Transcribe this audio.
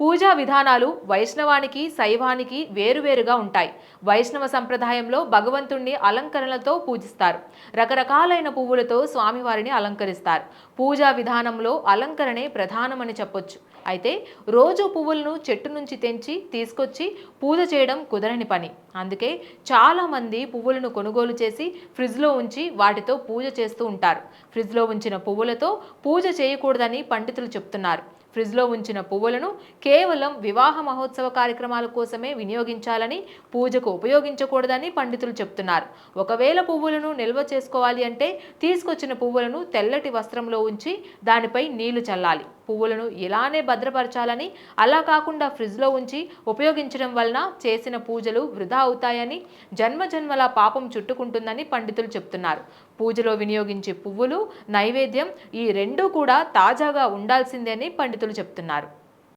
పూజా విధానాలు వైష్ణవానికి శైవానికి వేరువేరుగా ఉంటాయి. వైష్ణవ సంప్రదాయంలో భగవంతుణ్ణి అలంకరణలతో పూజిస్తారు. రకరకాలైన పువ్వులతో స్వామివారిని అలంకరిస్తారు. పూజా విధానంలో అలంకరణే ప్రధానమని చెప్పొచ్చు. అయితే రోజు పువ్వులను చెట్టు నుంచి తెంచి తీసుకొచ్చి పూజ చేయడం కుదరని పని. అందుకే చాలామంది పువ్వులను కొనుగోలు చేసి ఫ్రిడ్జ్లో ఉంచి వాటితో పూజ చేస్తూ ఉంటారు. ఫ్రిడ్జ్లో ఉంచిన పువ్వులతో పూజ చేయకూడదని పండితులు చెప్తున్నారు. ఫ్రిడ్జ్లో ఉంచిన పువ్వులను కేవలం వివాహ మహోత్సవ కార్యక్రమాల కోసమే వినియోగించాలని పూజకు ఉపయోగించకూడదని పండితులు చెప్తున్నారు. ఒకవేళ పువ్వులను నిల్వ చేసుకోవాలి అంటే తీసుకొచ్చిన పువ్వులను తెల్లటి వస్త్రంలో ఉంచి దానిపై నీళ్ళు చల్లాలి. పువ్వులను ఇలానే భద్రపరచాలని అలా కాకుండా ఫ్రిడ్జ్లో ఉంచి ఉపయోగించడం వలన చేసిన పూజలు వృధా అవుతాయని జన్మ జన్మల పాపం చుట్టుకుంటుందని పండితులు చెప్తున్నారు. పూజలో వినియోగించే పువ్వులు నైవేద్యం ఈ రెండూ కూడా తాజాగా ఉండాల్సిందే అని పండితులు చెప్తున్నారు.